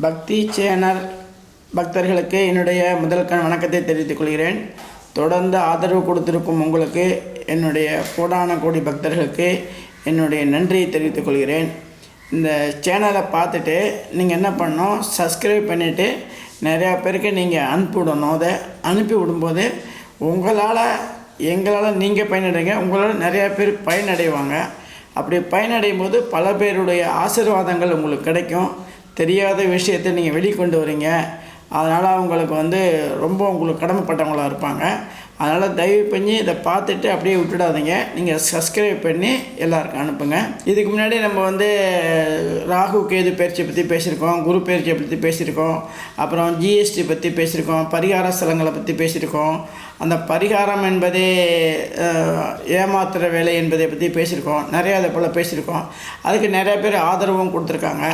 பக்தி சேனல் பக்தர்களுக்கு என்னுடைய முதல் கண் வணக்கத்தை தெரிவித்துக் கொள்கிறேன். தொடர்ந்து ஆதரவு கொடுத்திருக்கும் உங்களுக்கு என்னுடைய கோடான கோடி பக்தர்களுக்கு என்னுடைய நன்றியை தெரிவித்துக் கொள்கிறேன். இந்த சேனலை பார்த்துட்டு நீங்கள் என்ன பண்ணணும் சப்ஸ்கிரைப் பண்ணிவிட்டு நிறையா பேருக்கு நீங்கள் அனுப்பிவிடணும் அதை அனுப்பி விடும்போது உங்களால் எங்களால் நீங்கள் பயனடைங்க உங்களால் நிறையா பேர் பயனடைவாங்க. அப்படி பயனடையும் போது பல பேருடைய ஆசீர்வாதங்கள் உங்களுக்கு கிடைக்கும். தெரியாத விஷயத்தை நீங்கள் வெளிக்கொண்டு வரீங்க. அதனால் அவங்களுக்கு வந்து ரொம்ப உங்களுக்கு கடமைப்பட்டவங்களாக இருப்பாங்க. அதனால் தயவு பண்ணி இதை பார்த்துட்டு அப்படியே விட்டுடாதீங்க. நீங்கள் சப்ஸ்கிரைப் பண்ணி எல்லாருக்கும் அனுப்புங்க. இதுக்கு முன்னாடி நம்ம வந்து ராகு கேது பயிற்சியை பற்றி பேசியிருக்கோம். குரு பயிற்சியை பற்றி பேசியிருக்கோம். அப்புறம் ஜிஎஸ்டி பற்றி பேசியிருக்கோம். பரிகார ஸ்தலங்களை பற்றி பேசியிருக்கோம். அந்த பரிகாரம் என்பதே ஏமாத்துகிற வேலை என்பதை பற்றி பேசியிருக்கோம். நிறையா அதை போல் பேசியிருக்கோம். அதுக்கு நிறையா பேர் ஆதரவும் கொடுத்துருக்காங்க.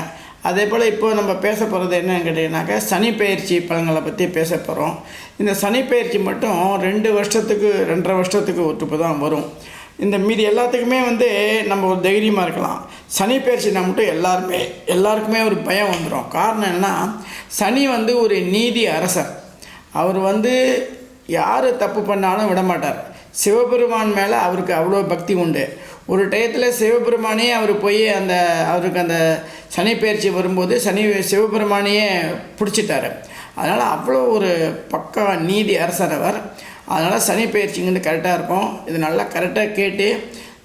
அதே போல் இப்போ நம்ம பேச போகிறது என்னன்னு கேட்டிங்கனாக்கா சனி பயிற்சி பலன்களை பற்றி பேச போகிறோம் இந்த சனி பயிற்சி மட்டும் ரெண்டு வருஷத்துக்கு ரெண்டரை வருஷத்துக்கு ஒத்துப்பு தான் வரும். இந்த மீதி எல்லாத்துக்குமே வந்து நம்ம ஒரு தைரியமாக இருக்கலாம். சனி பயிற்சினா மட்டும் எல்லாருமே எல்லாருக்குமே ஒரு பயம் வந்துடும் காரணம் என்னென்னா சனி வந்து ஒரு நீதி அரசர். அவர் வந்து யார் தப்பு பண்ணாலும் விட மாட்டார் சிவபெருமான் மேலே அவருக்கு அவ்வளோ பக்தி உண்டு. ஒரு டயத்தில் சிவபெருமானே அவர் போய் அந்த அவருக்கு அந்த சனி பயிற்சி வரும்போது சனி சிவபெருமானையே பிடிச்சிட்டாரு. அதனால் அவ்வளோ ஒரு பக்கா நீதி அரசரவர் அதனால் சனி பயிற்சிங்கிறது கரெக்டாக இருக்கும். இது நல்லா கரெக்டாக கேட்டு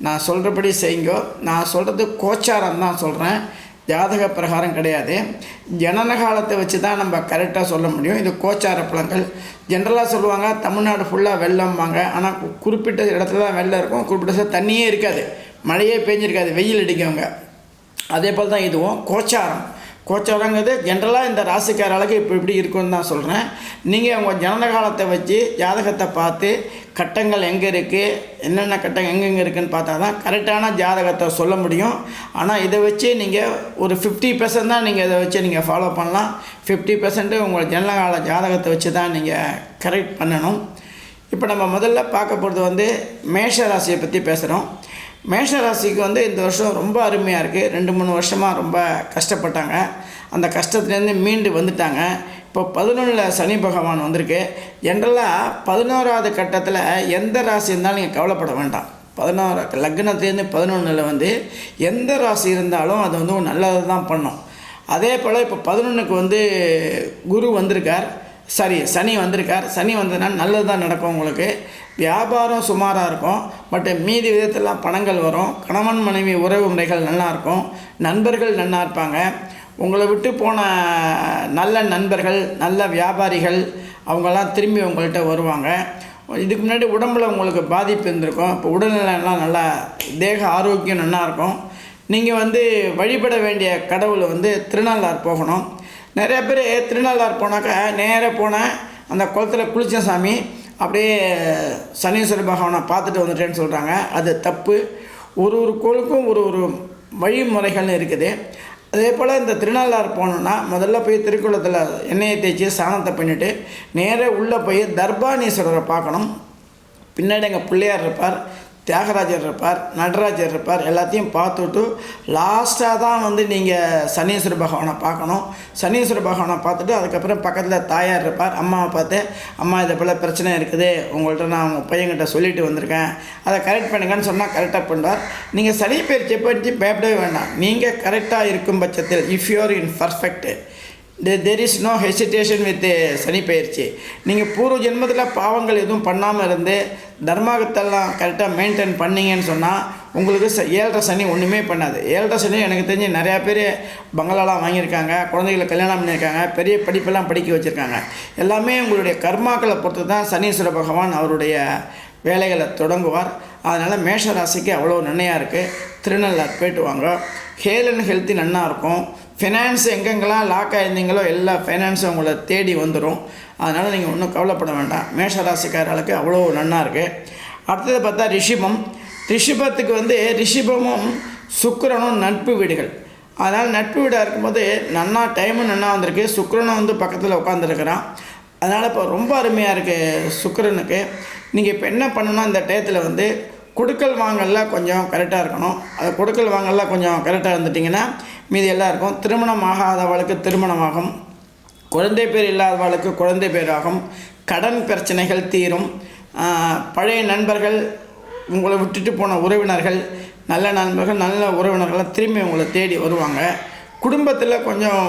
நான் சொல்கிறபடி செய்யுங்கோ. நான் சொல்கிறது கோச்சாரம் தான் சொல்கிறேன் ஜாதக பிரகாரம் கிடையாது. ஜனன காலத்தை வச்சு தான் நம்ம கரெக்டாக சொல்ல முடியும். இது கோச்சார பழங்கள் ஜென்ரலாக சொல்லுவாங்க தமிழ்நாடு ஃபுல்லாக வெள்ளம்பாங்க. ஆனால் குறிப்பிட்ட இடத்துல தான் வெள்ளம் இருக்கும். குறிப்பிட்ட இடத்துல தண்ணியே இருக்காது. மழையே பெஞ்சிருக்காது. வெயில் அடிக்கவங்க அதே போல் தான் இதுவும் கோச்சாரம். கோச்சரங்கிறது ஜென்ரலாக இந்த ராசிக்காரர்களுக்கு இப்போ இப்படி இருக்குன்னு தான் சொல்கிறேன் நீங்கள் உங்கள் ஜனன காலத்தை வச்சு ஜாதகத்தை பார்த்து கட்டங்கள் எங்கே இருக்குது என்னென்ன கட்டம் எங்கெங்கே இருக்குதுன்னு பார்த்தா தான் கரெக்டான ஜாதகத்தை சொல்ல முடியும். ஆனால் இதை வச்சு நீங்கள் ஒரு ஃபிஃப்டி பர்சன்ட் தான் நீங்கள் இதை வச்சு நீங்கள் ஃபாலோ பண்ணலாம். ஃபிஃப்டி பர்சன்ட்டு உங்கள் ஜனனகால ஜாதகத்தை வச்சு தான் நீங்கள் கரெக்ட் பண்ணணும். இப்போ நம்ம முதல்ல பார்க்க போகிறது வந்து மேஷ ராசியை பற்றி பேசுகிறோம் மேஷராசிக்கு வந்து இந்த வருஷம் ரொம்ப அருமையாக இருக்குது ரெண்டு மூணு வருஷமாக ரொம்ப கஷ்டப்பட்டாங்க. அந்த கஷ்டத்துலேருந்து மீண்டு வந்துட்டாங்க. இப்போ பதினொன்றில் சனி பகவான் வந்திருக்கு. ஜென்ரலாக பதினோராவது கட்டத்தில் எந்த ராசி இருந்தாலும் நீங்கள் கவலைப்பட வேண்டாம். பதினோரா லக்னத்துலேருந்து பதினொன்றில் வந்து எந்த ராசி இருந்தாலும் அது வந்து ஒரு நல்லது தான் பண்ணும். அதே போல் இப்போ பதினொன்றுக்கு வந்து குரு வந்திருக்கார். சரி சனி வந்திருக்கார். சனி வந்ததுனால் நல்லது தான் நடக்கும் உங்களுக்கு. வியாபாரம் சுமாராக இருக்கும். பட் மீதி விதத்தில் பணங்கள் வரும். கணவன் மனைவி உறவு முறைகள் நல்லாயிருக்கும் நண்பர்கள் நல்லா இருப்பாங்க. உங்களை விட்டு போன நல்ல நண்பர்கள் நல்ல வியாபாரிகள் அவங்கெல்லாம் திரும்பி உங்கள்கிட்ட வருவாங்க. இதுக்கு முன்னாடி உடம்பில் உங்களுக்கு பாதிப்பு இருந்திருக்கும். இப்போ உடல்நிலைலாம் நல்லா தேக ஆரோக்கியம் நல்லாயிருக்கும் நீங்கள் வந்து வழிபட வேண்டிய கடவுள் வந்து திருநள்ளார் போகணும். நிறைய பேர் திருநள்ளார் போனாக்கா நேராக போனால் அந்த குளத்துல குளிச்ச சாமி. அப்படியே சனீஸ்வர பகவானை பார்த்துட்டு வந்துட்டேன்னு சொல்கிறாங்க அது தப்பு. ஒரு ஒரு கோளுக்கும் ஒரு ஒரு வழிமுறைகள்னு இருக்குது. அதே போல் இந்த திருநள்ளாறு போனோன்னா முதல்ல போய் திருக்குளத்தில் எண்ணெயை தேய்ச்சி சாணத்தை பண்ணிவிட்டு நேராக உள்ளே போய் தர்பானீஸ்வரரை பார்க்கணும். பின்னாடி எங்கள் பிள்ளையார் இருப்பார். தியாகராஜர் இருப்பார் நடராஜர் இருப்பார் எல்லாத்தையும் பார்த்துட்டு லாஸ்ட்டாக தான் வந்து நீங்கள் சனீஸ்வர பகவானை பார்க்கணும். சனீஸ்வர பகவானை பார்த்துட்டு அதுக்கப்புறம் பக்கத்தில் தாயார் இருப்பார். அம்மாவை பார்த்து அம்மா இதை போல் பிரச்சனை இருக்குது. உங்கள்கிட்ட நான் உங்கள் பையன்கிட்ட சொல்லிட்டு வந்திருக்கேன். அதை கரெக்ட் பண்ணுங்கன்னு சொன்னால் கரெக்டாக பண்ணுவார். நீங்கள் சனி பயிற்சியை பற்றி பயப்படவே வேண்டாம். நீங்கள் கரெக்டாக இருக்கும் பட்சத்தில் if you're in perfect there is no hesitation with Shani பயிற்சி. நீங்கள் பூர்வ ஜென்மத்தில் பாவங்கள் எதுவும் பண்ணாமல் இருந்து தர்மாகத்தெல்லாம் கரெக்டாக மெயின்டைன் பண்ணீங்கன்னு சொன்னால் உங்களுக்கு ச ஏழரை சனி ஒன்றுமே பண்ணாது. ஏழரை சனி எனக்கு தெரிஞ்சு நிறையா பேர் பங்களாலாம் வாங்கியிருக்காங்க குழந்தைகளை கல்யாணம் பண்ணியிருக்காங்க பெரிய படிப்பெல்லாம் படிக்க வச்சுருக்காங்க. எல்லாமே உங்களுடைய கர்மாக்களை பொறுத்து தான் சனீஸ்வர பகவான் அவருடைய வேலைகளை தொடங்குவார். அதனால் மேஷ ராசிக்கு அவ்வளோ நன்மையாக இருக்குது திருநள்ளார் போயிட்டு வாங்க. ஹேல் அண்ட் ஹெல்த்தி நன்னா இருக்கும். ஃபினான்ஸ் எங்கெங்கெல்லாம் லாக் ஆயிருந்தீங்களோ எல்லா ஃபைனான்ஸும் உங்களை தேடி வந்துடும் அதனால் நீங்கள் ஒன்றும் கவலைப்பட வேண்டாம். மேஷராசிக்காரர்களுக்கு அவ்வளோ நன்னா இருக்குது அடுத்தது பார்த்தா ரிஷிபம். ரிஷிபத்துக்கு வந்து ரிஷிபமும் சுக்கிரனும் நட்பு வீடுகள். அதனால் நட்பு வீடாக இருக்கும்போது நன்னா டைமும் நன்னா வந்திருக்கு. சுக்கரனும் வந்து பக்கத்தில் உட்காந்துருக்கிறான் அதனால் இப்போ ரொம்ப அருமையாக இருக்குது சுக்கரனுக்கு. நீங்கள் இப்போ என்ன பண்ணணும்னா இந்த டயத்தில் வந்து கொடுக்கல் வாங்கல்ல கொஞ்சம் கரெக்டாக இருக்கணும். அது கொடுக்கல் வாங்கலில் கொஞ்சம் கரெக்டாக இருந்துட்டிங்கன்னா மீதி எல்லாம் இருக்கும். திருமணம் ஆகாதவளுக்கு திருமணமாகும். குழந்தை பேர் இல்லாதவளுக்கு குழந்தை பேராகும். கடன் பிரச்சனைகள் தீரும். பழைய நண்பர்கள் உங்களை விட்டுட்டு போன உறவினர்கள் நல்ல நண்பர்கள் நல்ல உறவினர்கள்லாம் திரும்பி உங்களை தேடி வருவாங்க. குடும்பத்தில் கொஞ்சம்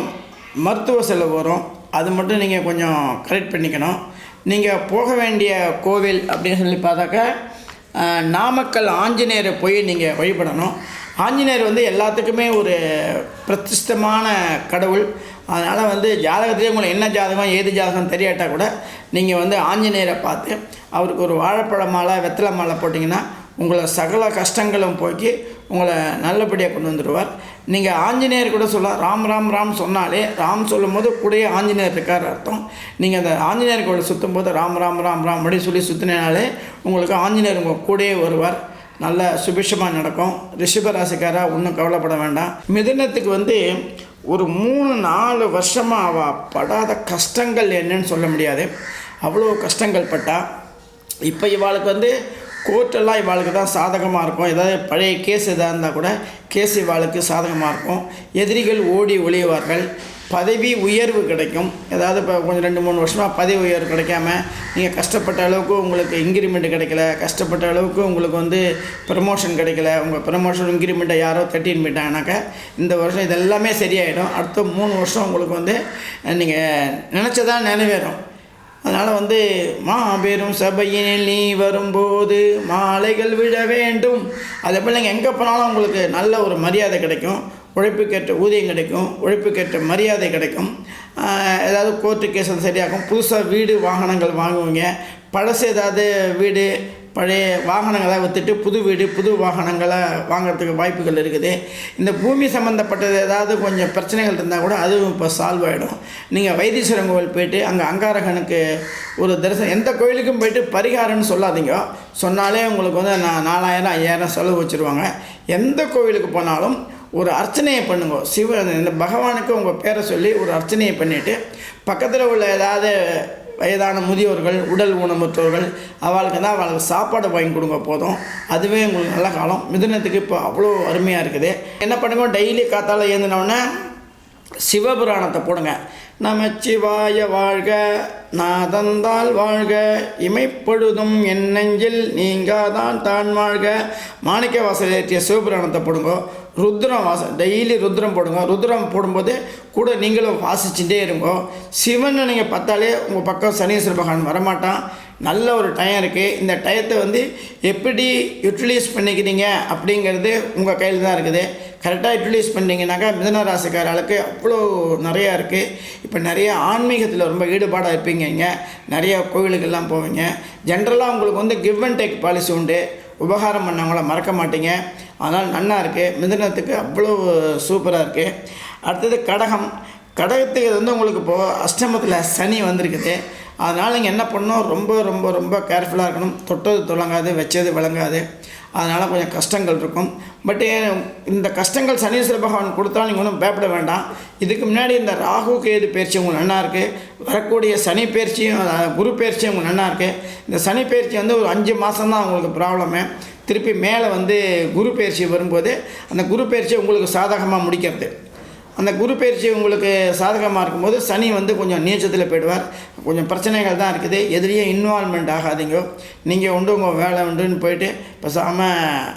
மருத்துவ செலவு வரும். அது மட்டும் நீங்கள் கொஞ்சம் கரெக்ட் பண்ணிக்கணும். நீங்கள் போக வேண்டிய கோவில் அப்படின்னு சொல்லி பார்த்தாக்கா நாமக்கல் ஆஞ்சநேயரை போய் நீங்கள் வழிபடணும். ஆஞ்சநேயர் வந்து எல்லாத்துக்குமே ஒரு பிரதிஷ்டமான கடவுள். அதனால் வந்து ஜாதகத்திலே உங்களுக்கு என்ன ஜாதகம் ஏது ஜாதகம் தெரியாட்டால் கூட நீங்கள் வந்து ஆஞ்சநேயரை பார்த்து அவருக்கு ஒரு வாழைப்பழ மாலை வெத்தலை மாலை போட்டிங்கன்னா உங்களை சகல கஷ்டங்களும் போக்கி உங்களை நல்லபடியாக கொண்டு வந்துடுவார் நீங்கள் ஆஞ்சநேயர் கூட சொல்லலாம் ராம் ராம் ராம் சொன்னாலே ராம் சொல்லும்போது கூடயே ஆஞ்சநேயர் இருக்கார் அர்த்தம். நீங்கள் அந்த ஆஞ்சநேயர் கூட சுற்றும் போது ராம் ராம் ராம் ராம் அப்படின்னு சொல்லி சுற்றினாலே உங்களுக்கு ஆஞ்சநேயர் உங்கள் கூடயே வருவார். நல்ல சுபிஷமாக நடக்கும். ரிஷபராசிக்காராக ஒன்றும் கவலைப்பட வேண்டாம். மிதுனத்துக்கு வந்து ஒரு மூணு நாலு வருஷமாக அவள் படாத கஷ்டங்கள் என்னன்னு சொல்ல முடியாது. அவ்வளோ கஷ்டங்கள் பட்டா. இப்போ இவாளுக்கு வந்து கோர்ட்டெல்லாம் இவாளுக்கு தான் சாதகமாக இருக்கும். ஏதாவது பழைய கேஸ் எதாக இருந்தால் கூட கேஸ் இவாளுக்கு சாதகமாக இருக்கும். எதிரிகள் ஓடி ஒளியுவார்கள் பதவி உயர்வு கிடைக்கும். ஏதாவது இப்போ கொஞ்சம் ரெண்டு மூணு வருஷமாக பதவி உயர்வு கிடைக்காம நீங்கள் கஷ்டப்பட்ட அளவுக்கு உங்களுக்கு இன்க்ரிமெண்ட் கிடைக்கல. கஷ்டப்பட்ட அளவுக்கு உங்களுக்கு வந்து ப்ரமோஷன் கிடைக்கல. உங்கள் ப்ரமோஷன் இன்க்ரிமெண்ட்டை யாரோ தட்டின்னு போயிட்டாங்கனாக்கா இந்த வருஷம் இதெல்லாமே சரியாயிடும். அடுத்த மூணு வருஷம் உங்களுக்கு வந்து நீங்கள் நினச்சதான் நினைவேறும் அதனால் வந்து மாபெரும் சபையினில் நீ வரும்போது மாலைகள் விழ வேண்டும். அதே போல் நீங்கள் எங்கே போனாலும் உங்களுக்கு நல்ல ஒரு மரியாதை கிடைக்கும். உழைப்புக்கேற்ற ஊதியம் கிடைக்கும். உழைப்புக்கேற்ற மரியாதை கிடைக்கும். ஏதாவது கோர்ட்டு கேஸ் சரியாகும். புதுசாக வீடு வாகனங்கள் வாங்குவீங்க. பழசு ஏதாவது வீடு பழைய வாகனங்களை விற்றுட்டு புது வீடு புது வாகனங்களை வாங்குறதுக்கு வாய்ப்புகள் இருக்குது. இந்த பூமி சம்மந்தப்பட்டது ஏதாவது கொஞ்சம் பிரச்சனைகள் இருந்தால் கூட அதுவும் இப்போ சால்வ் ஆகிடும் நீங்கள் வைத்தீஸ்வரன் கோவில் போயிட்டு அங்கே அங்காரகனுக்கு ஒரு தரிசனம் எந்த கோயிலுக்கும் போயிட்டு பரிகாரம்னு சொல்லாதீங்க. சொன்னாலே உங்களுக்கு வந்து நான் நாலாயிரம் ஐயாயிரம் செலவு வச்சுருவாங்க. எந்த கோவிலுக்கு போனாலும் ஒரு அர்ச்சனையை பண்ணுங்க. சிவ இந்த பகவானுக்கு உங்கள் பேரை சொல்லி ஒரு அர்ச்சனையை பண்ணிவிட்டு பக்கத்தில் உள்ள ஏதாவது வயதான முதியோர்கள் உடல் ஊனமுற்றோர்கள் அவளுக்கு தான் அவளுக்கு சாப்பாடு வாங்கி கொடுங்க போதும். அதுவே உங்களுக்கு நல்ல காலம். மிதுனத்துக்கு இப்போ அவ்வளோ அருமையாக இருக்குது. என்ன பண்ணுங்க? டெய்லி காத்தால் ஏந்தினோடனே சிவபுராணத்தை போடுங்க. நமச்சிவாய வாழ்க நாதந்தால் வாழ்க இமைப்பொழுதும் என் நெஞ்சில் நீங்காதான் தான் வாழ்க. மாணிக்க வாசல் ஏற்றிய சிவபுராணத்தை போடுங்க. ருத்ரம் வாச டெய்லி ருத்ரம் போடுங்க. ருத்ரம் போடும்போது கூட நீங்களும் வாசிச்சுட்டே இருங்கோ. சிவனை நீங்கள் பார்த்தாலே உங்கள் பக்கம் சனீஸ்வர பகவான் வரமாட்டான். நல்ல ஒரு டயம் இருக்குது இந்த டயத்தை வந்து எப்படி யூட்டிலைஸ் பண்ணிக்கிறீங்க அப்படிங்கிறது உங்கள் கையில் தான் இருக்குது. கரெக்டாக யூட்டிலைஸ் பண்ணிங்கனாக்கா மிதன ராசிக்காரர்களுக்கு அவ்வளோ நிறையா இருக்குது இப்போ நிறைய ஆன்மீகத்தில் ரொம்ப ஈடுபாடாக இருப்பீங்க நிறைய கோவிலுக்கெல்லாம் போவீங்க. ஜென்ரலாக உங்களுக்கு வந்து கிவ் அண்ட் டேக் பாலிசி உண்டு. உபகாரம் பண்ணவங்கள மறக்க மாட்டீங்க. அதனால் நன்னா இருக்குது மிதுனத்துக்கு அவ்வளோ சூப்பராக இருக்குது அடுத்தது கடகம். கடகத்துக்கு வந்து உங்களுக்கு இப்போது அஷ்டமத்தில் சனி வந்திருக்குது. அதனால் நீங்கள் என்ன பண்ணணும்? ரொம்ப ரொம்ப ரொம்ப கேர்ஃபுல்லாக இருக்கணும். தொட்டது தொடங்காது வச்சது விளங்காது. அதனால் கொஞ்சம் கஷ்டங்கள் இருக்கும். பட் இந்த கஷ்டங்கள் சனீஸ்வர பகவான் கொடுத்தாலும் நீங்கள் ஒன்றும் பயப்பட வேண்டாம். இதுக்கு முன்னாடி இந்த ராகு கேது பயிற்சி உங்களுக்கு நல்லா இருக்குது வரக்கூடிய சனி பயிற்சியும் குரு பயிற்சியும் உங்களுக்கு நல்லா இருக்குது இந்த சனி பயிற்சி வந்து ஒரு அஞ்சு மாதம் தான் உங்களுக்கு ப்ராப்ளமு திருப்பி மேலே வந்து குரு பயிற்சி வரும்போது அந்த குரு பயிற்சியை உங்களுக்கு சாதகமாக முடிக்கிறது. அந்த குரு பயிற்சி உங்களுக்கு சாதகமாக இருக்கும்போது சனி வந்து கொஞ்சம் நீச்சத்தில் போயிடுவார். கொஞ்சம் பிரச்சனைகள் தான் இருக்குது. எதிரியே இன்வால்மெண்ட் ஆகாதீங்க. நீங்கள் உண்டு உங்கள் வேலை உண்டுன்னு போயிட்டு பேசாமல்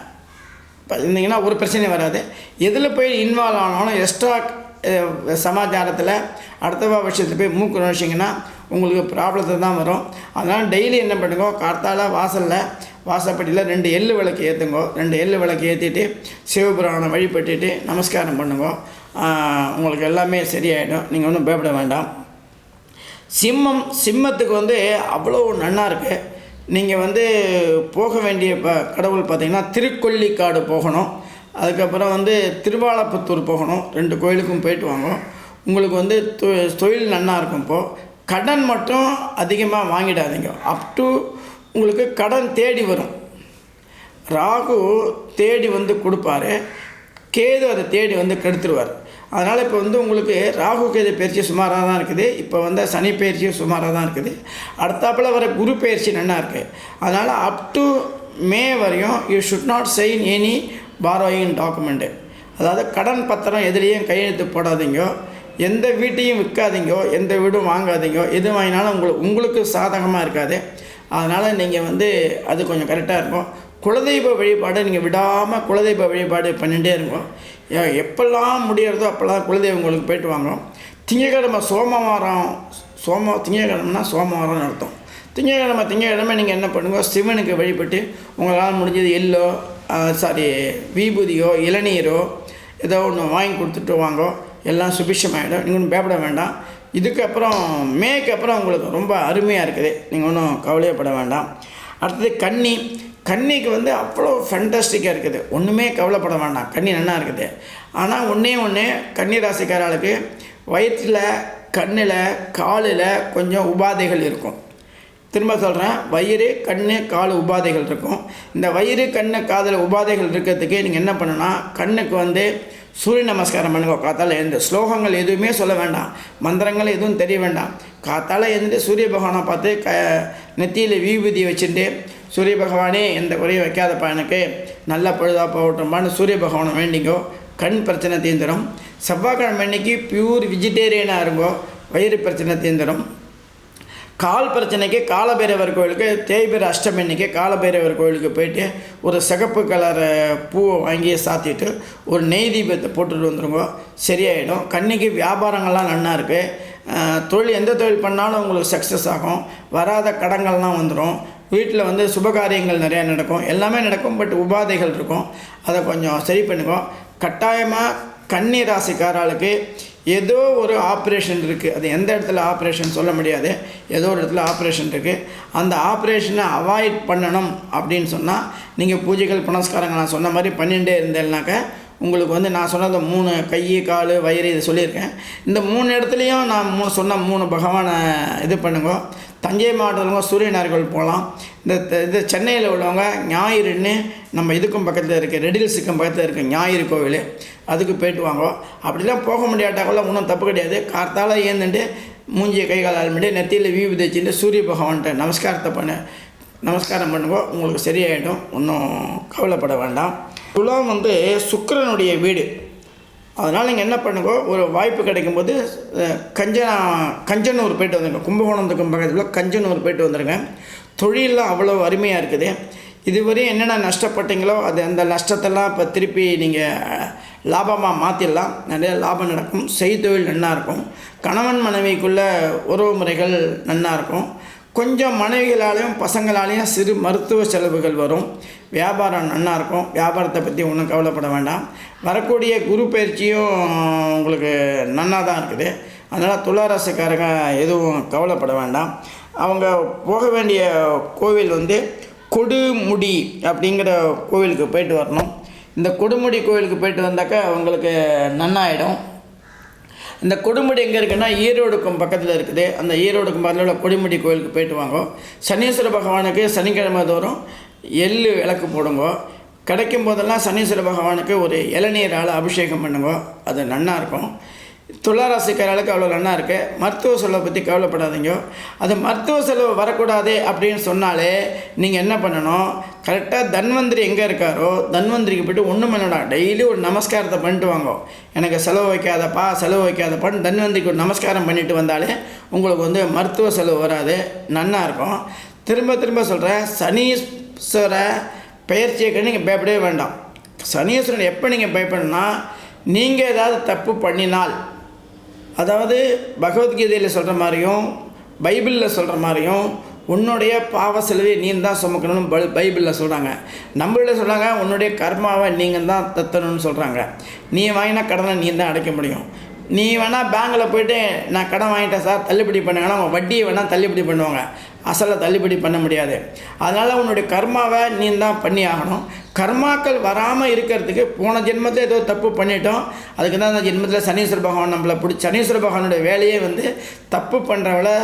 இப்போ இருந்தீங்கன்னா ஒரு பிரச்சனையும் வராது. எதில் போய் இன்வால்வ் ஆனாலும் எக்ஸ்ட்ரா சமாச்சாரத்தில் அடுத்த விஷயத்தில் போய் மூக்கு நுழைச்சிங்கன்னா உங்களுக்கு ப்ராப்ளத்தை தான் வரும். அதனால் டெய்லி என்ன பண்ணுங்க கார்த்தால வாசலில் வாசப்பட்டியில் ரெண்டு எள்ளு விளக்கு ஏற்றுங்கோ ரெண்டு எள்ளு விளக்கு ஏற்றிட்டு சிவபுராணம் வழிபட்டுட்டு நமஸ்காரம் பண்ணுங்க. உங்களுக்கு எல்லாமே சரியாயிடும். நீங்கள் ஒன்றும் பயப்பட வேண்டாம். சிம்மம் சிம்மத்துக்கு வந்து அவ்வளோ நன்னா இருக்குது நீங்கள் வந்து போக வேண்டிய ப கடவுள் பார்த்திங்கன்னா திருக்கொல்லிக்காடு போகணும். அதுக்கப்புறம் வந்து திருவாலப்புத்தூர் போகணும். ரெண்டு கோயிலுக்கும் போயிட்டு வாங்க. உங்களுக்கு வந்து தொ- தொழில் நன்னா இருக்கும் இப்போது கடன் மட்டும் அதிகமாக வாங்கிடாதீங்க. அப் டு உங்களுக்கு கடன் தேடி வரும். ராகு தேடி வந்து கொடுப்பாரு. கேது அதை தேடி வந்து கெடுத்துருவார். அதனால் இப்போ வந்து உங்களுக்கு ராகு கேது பயிற்சி சுமாராக தான் இருக்குது. இப்போ வந்து சனி பயிற்சியும் சுமாராக தான் இருக்குது. அடுத்தாப்பில் வர குரு பயிற்சி நல்லா இருக்குது அதனால் அப் டு மே வரையும் you should not sign any borrowing document அதாவது கடன் பத்திரம் எதுலேயும் கையெழுத்து போடாதீங்கோ. எந்த வீட்டையும் விற்காதீங்கோ எந்த வீடும் வாங்காதீங்கோ. எது வாங்கினாலும் உங்களுக்கு உங்களுக்கு சாதகமாக இருக்காது. அதனால் நீங்கள் வந்து அது கொஞ்சம் கரெக்டாக இருக்கும். குலதெய்வ வழிபாடை நீங்கள் விடாமல் குலதெய்வ வழிபாடு பண்ணிகிட்டே இருக்கும் எப்பெல்லாம் முடியறதோ அப்போல்லாம் குலதெய்வம் உங்களுக்கு போயிட்டு வாங்குறோம். திங்கக்கிழமை சோமவாரம் சோம திங்கக்கிழமைனா சோமவாரம்னு அர்த்தம். திங்கக்கிழமை திங்கக்கிழமை நீங்கள் என்ன பண்ணுங்க சிவனுக்கு வழிபட்டு உங்களால் முடிஞ்சது எல்லோ சாரி விபூதியோ இளநீரோ ஏதோ ஒன்று வாங்கி கொடுத்துட்டு வாங்க. எல்லாம் சுபிஷமாகிடும் நீங்கள் ஒன்றும் பயப்பட வேண்டாம். இதுக்கப்புறம் மேக்கு அப்புறம் உங்களுக்கு ரொம்ப அருமையாக இருக்குது. நீங்கள் ஒன்றும் கவலையப்பட வேண்டாம். அடுத்தது கன்னி. கன்னிக்கு வந்து அவ்வளோ ஃபண்டாஸ்டிக்காக இருக்குது. ஒன்றுமே கவலைப்பட வேண்டாம். கன்னி நல்லா இருக்குது. ஆனால் ஒன்றே ஒன்று கன்னி ராசிக்காரர்களுக்கு வயிற்றில் கண்ணில் காலில் கொஞ்சம் உபாதைகள் இருக்கும். திரும்ப சொல்கிறேன் வயிறு கண் கால் உபாதைகள் இருக்கும். இந்த வயிறு கண் காதில் உபாதைகள் இருக்கிறதுக்கு நீங்கள் என்ன பண்ணுன்னா கண்ணுக்கு வந்து சூரிய நமஸ்காரம் பண்ணுங்க. காத்தால் எழுந்து. ஸ்லோகங்கள் எதுவுமே சொல்ல வேண்டாம். மந்திரங்கள் எதுவும் தெரிய வேண்டாம். காத்தால் எழுந்து சூரிய பகவானை பார்த்து க நெத்தியில் விபூதி வச்சுட்டு சூரிய பகவானே எந்த குறையும் வைக்காதப்பா எனக்கு. நல்ல பொழுதாக போகட்டும்பான்னு சூரிய பகவானை வேண்டிங்கோ கண் பிரச்சனை தீந்துடும் செவ்வாய்க்கிழமை அன்னைக்கு பியூர் வெஜிடேரியனாக இருங்கோ. வயிறு பிரச்சனை தீந்துடும் கால் பிரச்சனைக்கு காலபைரவர் கோயிலுக்கு தேய்பிர அஷ்டமி அன்னைக்கு காலபைரவர் கோயிலுக்கு போயிட்டு ஒரு சிகப்பு கலர் பூவை வாங்கி சாத்திட்டு ஒரு நெய் தீபத்தை போட்டுட்டு வந்துருங்க. சரியாயிடும். கண்ணிக்கு வியாபாரங்கள்லாம் நல்லா இருக்குது தொழில் எந்த தொழில் பண்ணாலும் உங்களுக்கு சக்ஸஸ் ஆகும். வராத கடன்கள்லாம் வந்துடும் வீட்டில் வந்து சுபகாரியங்கள் நிறையா நடக்கும். எல்லாமே நடக்கும் பட் உபாதைகள் இருக்கும். அதை கொஞ்சம் சரி பண்ணுங்க கட்டாயமாக கன்னி ராசிக்காரர்களுக்கு ஏதோ ஒரு ஆப்ரேஷன் இருக்குது அது எந்த இடத்துல ஆப்ரேஷன் சொல்ல முடியாது. ஏதோ ஒரு இடத்துல ஆப்ரேஷன் இருக்குது அந்த ஆப்ரேஷனை அவாய்ட் பண்ணணும் அப்படின்னு சொன்னால் நீங்கள் பூஜைகள் புனஸ்காரங்கள் நான் சொன்ன மாதிரி பண்ணிகிட்டே இருந்தேன்னாக்க உங்களுக்கு வந்து நான் சொன்ன அந்த மூணு கை கால் வயிறு இது சொல்லியிருக்கேன். இந்த மூணு இடத்துலையும் நான் மூணு சொன்ன மூணு பகவானை இது பண்ணுங்க. தஞ்சை மாவட்டத்தில் சூரியனார்கள் போகலாம். இந்த இது சென்னையில் உள்ளவங்க ஞாயிறுன்னு நம்ம இதுக்கும் பக்கத்தில் இருக்குது ரெடில்ஸுக்கும் பக்கத்தில் இருக்குது ஞாயிறு கோவில். அதுக்கு போயிட்டு வாங்க. அப்படிலாம் போக முடியாட்டா கூட ஒன்றும் தப்பு கிடையாது. கார்த்தால ஏந்துட்டு மூஞ்சிய கை கால் ஆல்மடி நெத்தியில் வீவு வச்சுட்டு சூரிய பகவான்கிட்ட நமஸ்காரத்தை பண்ண நமஸ்காரம் பண்ணுங்க. உங்களுக்கு சரியாயிடும். ஒன்றும் கவலைப்பட வேண்டாம். துலாம் வந்து சுக்கரனுடைய வீடு. அதனால் நீங்கள் என்ன பண்ணுங்க ஒரு வாய்ப்பு கிடைக்கும்போது கஞ்சனா கஞ்சனூர் போயிட்டு வந்துருங்க. கும்பகோணத்துக்கும் பக்கத்தில் கஞ்சனூர் போயிட்டு வந்துருங்க. தொழிலெலாம் அவ்வளோ அருமையாக இருக்குது. இதுவரையும் என்னென்ன நஷ்டப்பட்டீங்களோ அது அந்த நஷ்டத்தெல்லாம் இப்போ திருப்பி நீங்கள் லாபமாக மாற்றிடலாம் நிறைய லாபம் நடக்கும். செய்தொழில் நன்னா இருக்கும். கணவன் மனைவிக்குள்ள உறவு முறைகள் நன்னா இருக்கும். கொஞ்சம் மனைவிகளாலையும் பசங்களாலேயும் சிறு மருத்துவ செலவுகள் வரும். வியாபாரம் நல்லா இருக்கும். வியாபாரத்தை பற்றி ஒன்றும் கவலைப்பட வேண்டாம். வரக்கூடிய குரு பயிற்சியும் உங்களுக்கு நன்னா தான் இருக்குது. அதனால் துளாராசிக்காரங்க எதுவும் கவலைப்பட வேண்டாம். அவங்க போக வேண்டிய கோவில் வந்து கொடுமுடி அப்படிங்கிற கோவிலுக்கு போயிட்டு வரணும். இந்த கொடுமுடி கோவிலுக்கு போயிட்டு வந்தாக்கா அவங்களுக்கு நன்னாயிடும். இந்த கொடுமுடி எங்கே இருக்குன்னா ஈரோடுக்கும் பக்கத்தில் இருக்குது. அந்த ஈரோடுக்கும் பக்கத்தில் உள்ள கொடுமுடி கோயிலுக்கு போயிட்டு வாங்க. சனீஸ்வர பகவானுக்கு சனிக்கிழமை தோறும் எள் விளக்கு போடுங்க. கிடைக்கும் போதெல்லாம் சனீஸ்வர பகவானுக்கு ஒரு இளநீரால் அபிஷேகம் பண்ணுங்க. அது நல்லாயிருக்கும் இருக்கும் துளாராசிக்காரர்களுக்கு அவ்வளோ நன்னா இருக்குது மருத்துவ செலவை பற்றி கவலைப்படாதீங்க. அது மருத்துவ செலவு வரக்கூடாது அப்படின்னு சொன்னாலே நீங்கள் என்ன பண்ணணும்? கரெக்டாக தன்வந்திரி எங்கே இருக்காரோ தன்வந்திரிக்கு போய்ட்டு ஒன்றும் பண்ணடா டெய்லி ஒரு நமஸ்காரத்தை பண்ணிட்டு வாங்க. எனக்கு செலவு வைக்காதப்பா செலவு வைக்காதப்பான்னு தன்வந்திரிக்கு ஒரு நமஸ்காரம் பண்ணிட்டு வந்தாலே உங்களுக்கு வந்து மருத்துவ செலவு வராது. நன்னா இருக்கும். திரும்ப திரும்ப சொல்கிறேன் சனீஸ்வர பெயர்ச்சியை நீங்கள் பயப்படவே வேண்டாம். சனீஸ்வரன் எப்போ நீங்கள் பயப்படணும்னா நீங்கள் ஏதாவது தப்பு பண்ணினால் அதாவது பகவத்கீதையில் சொல்கிற மாதிரியும் பைபிளில் சொல்கிற மாதிரியும் உன்னுடைய பாவ செலவை நீ தான் சுமக்கணும்னு பை பைபிளில் சொல்கிறாங்க நம்மள சொல்கிறாங்க உன்னுடைய கர்மாவை நீங்கள் தான் தத்தணும்னு சொல்கிறாங்க நீ வாங்கின கடனை நீ தான் அடைக்க முடியும். நீ வேணால் பேங்க்கில் போயிட்டு நான் கடன் வாங்கிட்டேன் சார் தள்ளுபடி பண்ணுங்கன்னா அவங்க வட்டியை வேணால் தள்ளுபடி பண்ணுவாங்க. அசலை தள்ளுபடி பண்ண முடியாது. அதனால் உன்னுடைய கர்மாவை நீ தான் பண்ணி ஆகணும். கர்மாக்கள் வராமல் இருக்கிறதுக்கு போன ஜென்மத்தில் ஏதோ தப்பு பண்ணிட்டோம். அதுக்கு தான் அந்த ஜென்மத்தில் சனீஸ்வர பகவான் நம்மளை பிடிச்சி சனீஸ்வர பகவானுடைய வேலையே வந்து தப்பு பண்ணுறவளை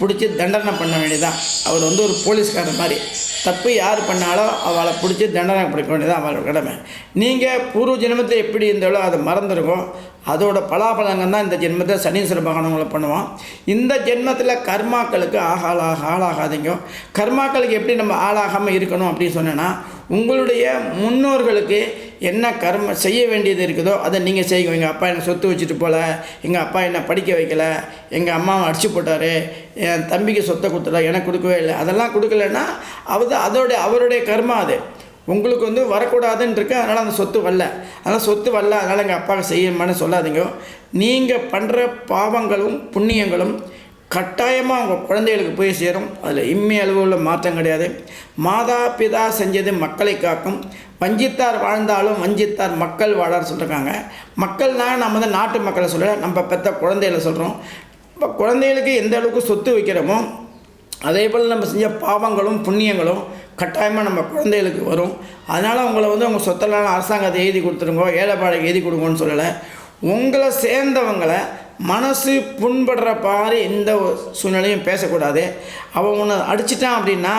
பிடிச்சி தண்டனை பண்ண வேண்டியதான் அவர் வந்து ஒரு போலீஸ்காரர் மாதிரி. தப்பு யார் பண்ணாலும் அவளை பிடிச்சி தண்டனை கொடுக்க வேண்டியதான் அவளோட கடமை. நீங்கள் பூர்வ ஜென்மத்தில் எப்படி இருந்தாலோ அதை மறந்துருக்கோம். அதோட பலாபலங்கள் தான் இந்த ஜென்மத்தில் சனீஸ்வர பகவானவங்களை பண்ணுவோம் இந்த ஜென்மத்தில் கர்மாக்களுக்கு ஆளாக ஆளாகாதீங்க. கர்மாக்களுக்கு எப்படி நம்ம ஆளாகாமல் இருக்கணும் அப்படின்னு சொன்னேன்னா உங்களுடைய முன்னோர்களுக்கு என்ன கர்ம செய்ய வேண்டியது இருக்குதோ அதை நீங்கள் செய்யுங்க. எங்கள் அப்பா என்னை சொத்து வச்சுட்டு போகல எங்கள் அப்பா என்னை படிக்க வைக்கல எங்கள் அம்மாவை அடிச்சு போட்டார் என் தம்பிக்கு சொத்தை கொடுத்துட எனக்கு கொடுக்கவே இல்லை. அதெல்லாம் கொடுக்கலன்னா அது அதோடைய அவருடைய கர்மா அது. உங்களுக்கு வந்து வரக்கூடாதுன்னு இருக்கு அதனால் அந்த சொத்து வரல. அதனால் சொத்து வரல அதனால் எங்கள் அப்பாவுக்கு செய்யணுமான்னு சொல்லாதீங்க. நீங்கள் பண்ணுற பாவங்களும் புண்ணியங்களும் கட்டாயமாக உங்கள் குழந்தைகளுக்கு போய் சேரும். அதில் இம்மி அளவுள்ள மாற்றம் கிடையாது. மாதா பிதா செஞ்சது மக்களை காக்கும். வஞ்சித்தார் வாழ்ந்தாலும் வஞ்சித்தார் மக்கள் வாழார் சொல்லியிருக்காங்க மக்கள்னா நம்ம வந்து நாட்டு மக்களை சொல்ல நம்ம பெற்ற குழந்தைகளை சொல்கிறோம் இப்போ குழந்தைகளுக்கு எந்த அளவுக்கு சொத்து வைக்கிறோமோ அதே போல் நம்ம செஞ்ச பாவங்களும் புண்ணியங்களும் கட்டாயமாக நம்ம குழந்தைகளுக்கு வரும். அதனால் உங்களை வந்து உங்கள் சொத்தெல்லாம் அரசாங்கத்தை எழுதி கொடுத்துருங்கோ ஏழைப்பாடை எழுதி கொடுங்கன்னு சொல்லலை. உங்களை சேர்ந்தவங்களை மனசு புண்படுற பாரு எந்த ஒரு சூழ்நிலையும் பேசக்கூடாது. அவன் உன்னை அடிச்சிட்டான் அப்படின்னா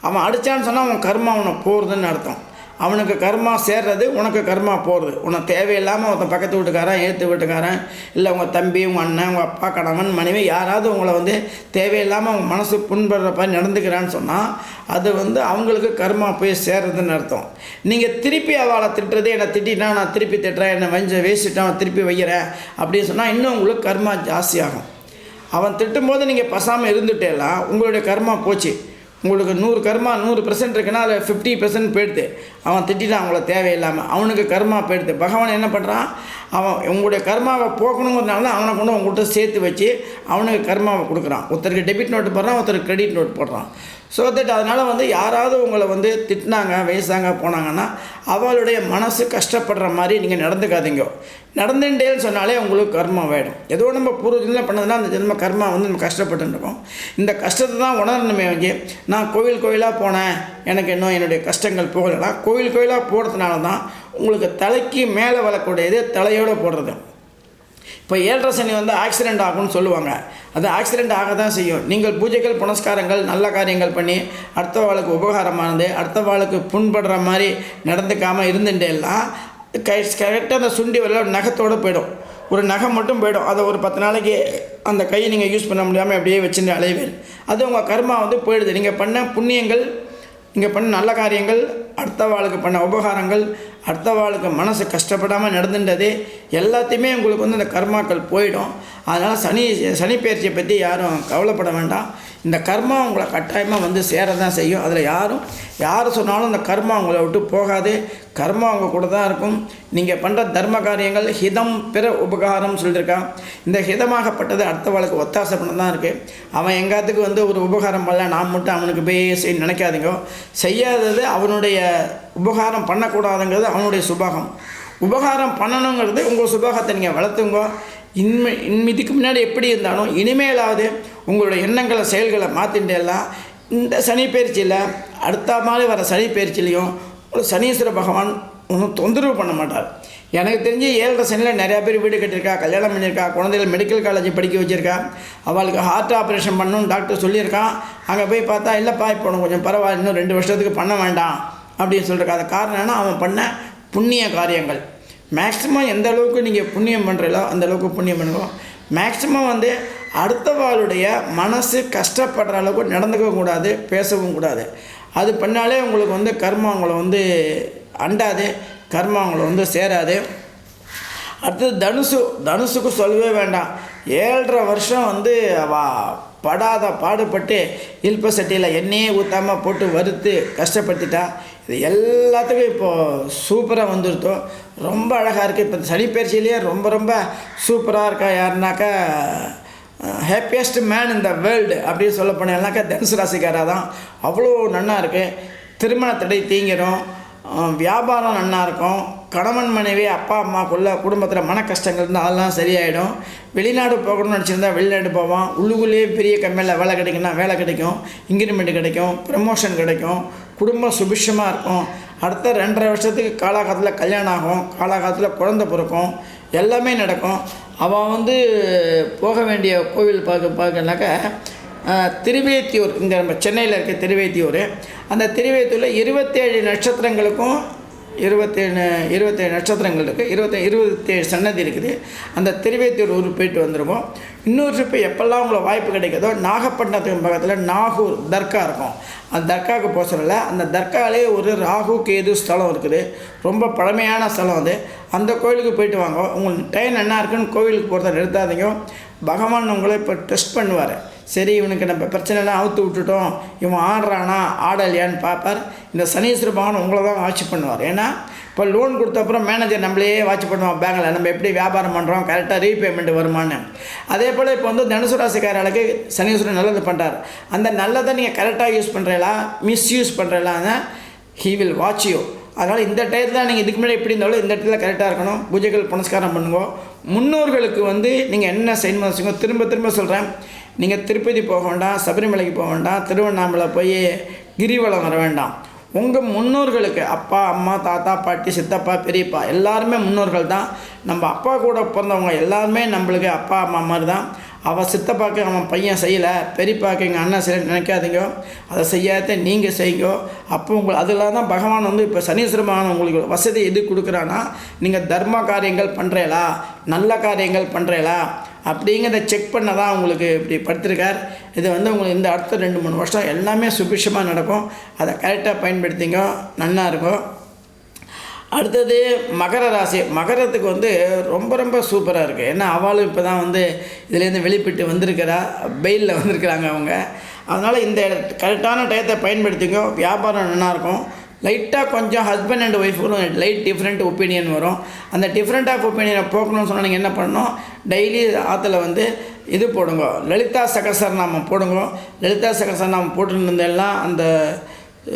அவன் அடித்தான்னு சொன்னால் அவன் கர்மா அவனை போகிறதுன்னு அர்த்தம். அவனுக்கு கர்மா சேர்றது உனக்கு கர்மா போகிறது உனக்கு தேவையில்லாமல் ஒருத்தன் பக்கத்து வீட்டுக்காரன் ஏற்று வீட்டுக்காரன் இல்லை உங்கள் தம்பி உங்கள் அண்ணன் உங்கள் அப்பா கணவன் மனைவி யாராவது உங்களை வந்து தேவையில்லாமல் அவங்க மனசு புண்படுற மாதிரி நடந்துக்கிறான்னு சொன்னால் அது வந்து அவங்களுக்கு கர்மா போய் சேர்றதுன்னு அர்த்தம். நீங்கள் திருப்பி அவளை திட்டுறது என்னை திட்டினா நான் திருப்பி திட்டுறேன் என்னை வஞ்ச வேசிட்டான் திருப்பி வைக்கிறேன் அப்படின்னு சொன்னால் இன்னும் உங்களுக்கு கர்மா ஜாஸ்தியாகும் அவன் திட்டும்போது நீங்கள் பசாமல் இருந்துட்டேலாம் உங்களுடைய கர்மா போச்சு. உங்களுக்கு நூறு கர்மா நூறு பெர்சன்ட் இருக்குன்னா அதில் ஃபிஃப்டி பெர்சன்ட் போயிடுது. அவன் திட்டான் அவங்கள தேவையில்லாமல் அவனுக்கு கர்மா போயிடுது. பகவான் என்ன பண்ணுறான் அவன் உங்களுடைய கர்மாவை போக்கணுங்கிறதுனால தான் அவனை கொண்டு உங்கள்கிட்ட சேர்த்து வச்சு அவனுக்கு கர்மாவை கொடுக்குறான். ஒருத்தருக்கு டெபிட் நோட்டு போடுறான் ஒருத்தருக்கு கிரெடிட் நோட் போடுறான். ஸோ தட் அதனால் வந்து யாராவது உங்களை வந்து திட்டினாங்க வயசாங்க போனாங்கன்னா அவளுடைய மனசு கஷ்டப்படுற மாதிரி நீங்கள் நடந்துக்காதீங்க. நடந்துட்டேன்னு சொன்னாலே உங்களுக்கு கர்மா வேணும். ஏதோ நம்ம பூர்வ ஜென்மம் பண்ணதுன்னா அந்த ஜென்ம கர்மா வந்து நம்ம கஷ்டப்பட்டுருக்கோம் இந்த கஷ்டத்தை தான் உணரணுமே வந்து நான் கோவில் கோயிலாக போனேன் எனக்கு இன்னும் என்னுடைய கஷ்டங்கள் போகலைன்னா கோவில் கோயிலாக போகிறதுனால தான் உங்களுக்கு தலைக்கு மேலே வரக்கூடியது தலையோடு போடுறது. இப்போ ஏழரை சனி வந்து ஆக்சிடெண்ட் ஆகும்னு சொல்லுவாங்க. அது ஆக்சிடெண்ட் ஆக தான் செய்யும். நீங்கள் பூஜைகள் புனஸ்காரங்கள் நல்ல காரியங்கள் பண்ணி அடுத்த வாளுக்கு உபகாரமானது அடுத்த வாளுக்கு புண்படுற மாதிரி நடந்துக்காமல் இருந்துட்டேலாம் கை கரெக்டாக அந்த சுண்டி வரல நகத்தோடு போயிடும். ஒரு நகை மட்டும் போயிடும். அதை ஒரு பத்து நாளைக்கு அந்த கையை நீங்கள் யூஸ் பண்ண முடியாமல் அப்படியே வச்சுட்டு அலைவேன் அது உங்கள் கர்மா வந்து போயிடுது. நீங்கள் பண்ண புண்ணியங்கள் நீங்கள் பண்ண நல்ல காரியங்கள் அடுத்த வாளுக்கு பண்ண உபகாரங்கள் அடுத்தவாளுக்கு மனசு கஷ்டப்படாமல் நடந்துட்டது எல்லாத்தையுமே உங்களுக்கு வந்து அந்த கர்மாக்கள் போயிடும். அதனால் சனி சனி பயிற்சியை பற்றி யாரும் கவலைப்பட வேண்டாம். இந்த கர்மா உங்களை கட்டாயமாக வந்து சேர தான் செய்யும். அதில் யாரும் யார் சொன்னாலும் இந்த கர்மா உங்களை விட்டு போகாது. கர்மா உங்கள் கூட தான் இருக்கும். நீங்கள் பண்ணுற தர்ம காரியங்கள் ஹிதம் பிற உபகாரம் சொல்லியிருக்கான் இந்த ஹிதமாகப்பட்டது அடுத்த வாழ்க்கை ஒத்தாசை பண்ண தான் இருக்குது அவன் எங்காத்துக்கு வந்து ஒரு உபகாரம் பண்ணல நான் மட்டும் அவனுக்கு போய் செய்ய நினைக்காதீங்க. செய்யாதது அவனுடைய உபகாரம் பண்ணக்கூடாதுங்கிறது அவனுடைய சுபாகம். உபகாரம் பண்ணணுங்கிறது உங்கள் சுபாகத்தை நீங்கள் வளர்த்துங்க. இன்மை இன் இதுக்கு முன்னாடி எப்படி இருந்தாலும் இனிமேலாவது உங்களுடைய எண்ணங்களை செயல்களை மாற்றிண்டெல்லாம் இந்த சனி பயிற்சியில் அடுத்த மாதிரி வர சனி பயிற்சியிலையும் ஒரு சனீஸ்வர பகவான் ஒன்றும் தொந்தரவு பண்ண மாட்டார். எனக்கு தெரிஞ்சு ஏழரை சனியில் நிறையா பேர் வீடு கட்டியிருக்கா கல்யாணம் பண்ணியிருக்கா குழந்தைகள் மெடிக்கல் காலேஜ் படிக்க வச்சுருக்கா அவளுக்கு ஹார்ட் ஆப்ரேஷன் பண்ணணும்னு டாக்டர் சொல்லியிருக்கான் அங்கே போய் பார்த்தா இல்லைப்பா இப்போ உனக்கு கொஞ்சம் பரவாயில்ல இன்னும் ரெண்டு வருஷத்துக்கு பண்ண வேண்டாம் அப்படின்னு சொல்லியிருக்கா. அது காரணம் என்ன அவன் பண்ண புண்ணிய காரியங்கள். மேக்ஸிமம் எந்த அளவுக்கு நீங்கள் புண்ணியம் பண்ணுறீங்களோ அந்த அளவுக்கு புண்ணியம் பண்ணுவோம் மேக்ஸிமம் வந்து அடுத்தவாளுடைய மனசு கஷ்டப்படுற அளவுக்கு நடந்துக்கவும் கூடாது பேசவும் கூடாது. அது பண்ணாலே உங்களுக்கு வந்து கர்மம் அவங்கள வந்து அண்டாது கர்மம் அவங்கள வந்து சேராது. அடுத்தது தனுசு தனுசுக்கு சொல்லவே வேண்டாம். ஏழரை வருஷம் வந்து அவ படாத பாடுபட்டு இல்ப சட்டியில் எண்ணெயே ஊற்றாமல் போட்டு வறுத்து கஷ்டப்படுத்திட்டா. இது எல்லாத்துக்கும் இப்போது சூப்பராக வந்துருத்தோ ரொம்ப அழகாக இருக்குது இப்போ சனி பயிற்சியிலேயே ரொம்ப ரொம்ப சூப்பராக இருக்கா யாருனாக்கா ஹாப்பியஸ்ட் மேன் இந்த வேர்ல்டு அப்படின்னு சொல்ல போனேன்னாக்கா தனுசு ராசிக்காராக தான் அவ்வளோ நன்னா இருக்குது திருமண தடை வியாபாரம் நல்லா இருக்கும். கணவன் மனைவி அப்பா அம்மாக்குள்ள குடும்பத்தில் மன கஷ்டங்கள் இருந்தால் அதெல்லாம் சரியாயிடும். வெளிநாடு போகணும்னு நினச்சிருந்தா வெளிநாடு போவான். உள்ளுக்குள்ளேயே பெரிய கம்பெனியில் வேலை கிடைக்குன்னா வேலை கிடைக்கும். இன்க்ரிமெண்ட் கிடைக்கும். ப்ரமோஷன் கிடைக்கும். குடும்பம் சுபிஷமாக இருக்கும். அடுத்த ரெண்டரை வருஷத்துக்கு காலாகாலத்தில் கல்யாணம் ஆகும். காலாகாலத்தில் குழந்தை பிறக்கும். எல்லாமே நடக்கும். அவன் வந்து போக வேண்டிய கோவில் பார்க்க பார்க்கனாக்கா திருவேத்தியூர் இங்கே நம்ம சென்னையில் இருக்க திருவேத்தியூர். அந்த திருவேத்தியூரில் இருபத்தேழு நட்சத்திரங்களுக்கும் இருபத்தேழு இருபத்தேழு நட்சத்திரங்கள் இருக்குது இருபத்தேழு இருபத்தேழு சன்னதி இருக்குது. அந்த திருவேத்தியூர் ஊர் போயிட்டு வந்துருவோம். இன்னொரு ட்ரிப்பு எப்போல்லாம் உங்களுக்கு வாய்ப்பு கிடைக்குதோ நாகப்பட்டினத்துக்கு பக்கத்தில் நாகூர் தர்கா இருக்கும். அந்த தர்காவுக்கு போக சொல்லல. அந்த தர்காலே ஒரு ராகு கேது ஸ்தலம் இருக்குது. ரொம்ப பழமையான ஸ்தலம் அது. அந்த கோயிலுக்கு போயிட்டு வாங்க. உங்களுக்கு டைம் என்ன இருக்குன்னு கோவிலுக்கு போகிறத நிறுத்தாதீங்க. பகவான் உங்களை இப்போ டெஸ்ட் பண்ணுவார். சரி இவனுக்கு நம்ம பிரச்சனைலாம் அவுத்து விட்டுட்டோம். இவன் ஆடுறானா ஆடலையான்னு பார்ப்பார். இந்த சனீஸ்வர பகவான் உங்களை தான் வாட்ச் பண்ணுவார். ஏன்னா இப்போ லோன் கொடுத்த அப்புறம் மேனேஜர் நம்மளையே வாட்ச் பண்ணுவான் பேங்கில் நம்ம எப்படி வியாபாரம் பண்ணுறோம் கரெக்டாக ரீபேமெண்ட் வருமானு அதே போல் இப்போ வந்து தனுசு ராசிக்காரர்களுக்கு சனீஸ்வரன் நல்லது பண்ணுறார் அந்த நல்லதை நீங்கள் கரெக்டாக யூஸ் பண்ணுறீங்களா மிஸ்யூஸ் பண்ணுறீங்களான்னு ஹீ வில் வாட்ச் யூ அதனால் இந்த டயத்தில் நீங்கள் இதுக்கு முன்னாடி எப்படி இருந்தாலும் இந்த இடத்துல கரெக்டாக இருக்கணும். பூஜைகள் புனஸ்காரம் பண்ணுங்க. முன்னோர்களுக்கு வந்து நீங்கள் என்ன செய்யணும் வச்சுக்கோ திரும்ப திரும்ப சொல்கிறேன் நீங்கள் திருப்பதி போக வேண்டாம் சபரிமலைக்கு போக வேண்டாம் திருவண்ணாமலை போய் கிரிவலம் வர வேண்டாம். உங்கள் முன்னோர்களுக்கு அப்பா அம்மா தாத்தா பாட்டி சித்தப்பா பெரியப்பா எல்லாருமே முன்னோர்கள் தான். நம்ம அப்பா கூட பிறந்தவங்க எல்லாருமே நம்மளுக்கு அப்பா அம்மா மாதிரி தான். அவன் சித்தப்பாக்கு அவன் பையன் செய்யலை பெரியப்பாக்கு எங்கள் அண்ணன் செய்ய நினைக்காதீங்க. அதை செய்யாத நீங்கள் செய்யுங்க. அப்போ உங்கள் அதில் தான் பகவான் வந்து இப்போ சனீஸ்வரமான உங்களுக்கு வசதி எது கொடுக்குறான்னா நீங்கள் தர்ம காரியங்கள் பண்ணுறீங்களா நல்ல காரியங்கள் பண்ணுறீங்களா அப்படிங்கிறத செக் பண்ண தான் உங்களுக்கு இப்படி படுத்திருக்கார். இது வந்து உங்களுக்கு இந்த அடுத்த ரெண்டு மூணு வருஷம் எல்லாமே சுபிஷமாக நடக்கும். அதை கரெக்டாக பயன்படுத்திங்க. நல்லா இருக்கும். அடுத்தது மகர ராசி. மகரத்துக்கு வந்து ரொம்ப ரொம்ப சூப்பராக இருக்குது ஏன்னா அவளும் இப்போ தான் வந்து இதுலேருந்து வெளிப்பட்டு வந்திருக்கிறா. பெயிலில் வந்திருக்கிறாங்க அவங்க. அதனால் இந்த கரெக்டான டயத்தை பயன்படுத்திக்கோ. வியாபாரம் நல்லாயிருக்கும் லைட்டாக கொஞ்சம் ஹஸ்பண்ட் அண்ட் ஒய்ஃபுக்கும் லைட் டிஃப்ரெண்ட் ஒப்பீனியன் வரும். அந்த டிஃப்ரெண்ட் ஆஃப் ஒப்பீனியனை போக்கணும்னு சொன்னால் நீங்கள் என்ன பண்ணணும்? டெய்லி ஆற்றுல வந்து இது போடுங்க. லலிதா சகசரநாமம் போடுங்க. லலிதா சகசரநாமம் போட்டுருந்தெல்லாம் அந்த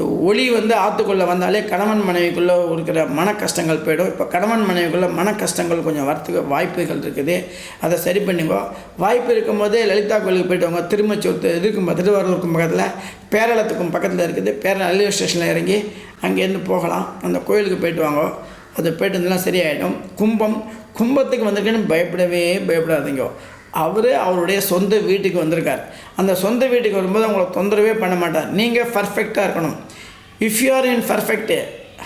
ஒளி வந்து ஆற்றுக்குள்ளே வந்தாலே கணவன் மனைவிக்குள்ளே இருக்கிற மன கஷ்டங்கள் போயிடும். இப்போ கணவன் மனைவிக்குள்ளே மன கஷ்டங்கள் கொஞ்சம் வரத்துக்கு வாய்ப்புகள் இருக்குது. அதை சரி பண்ணிக்கோ. வாய்ப்பு இருக்கும்போது லலிதா கோயிலுக்கு போயிட்டு வாங்க. திருமச்சூர் இதுக்கும் திருவாரூருக்கும் பக்கத்தில் பேரளத்துக்கும் பக்கத்தில் இருக்குது. பேரள ரயில்வே ஸ்டேஷனில் இறங்கி அங்கேருந்து போகலாம். அந்த கோயிலுக்கு போயிட்டு வாங்க. அது போயிட்டு இருந்தெல்லாம் சரியாயிடும். கும்பம் கும்பத்துக்கு வந்திருக்குன்னு பயப்படவே பயப்படாதீங்க. அவர் அவருடைய சொந்த வீட்டுக்கு வந்திருக்கார். அந்த சொந்த வீட்டுக்கு வரும்போது அவங்கள தொந்தரவே பண்ண மாட்டார். நீங்கள் பர்ஃபெக்டாக இருக்கணும். If you are in perfect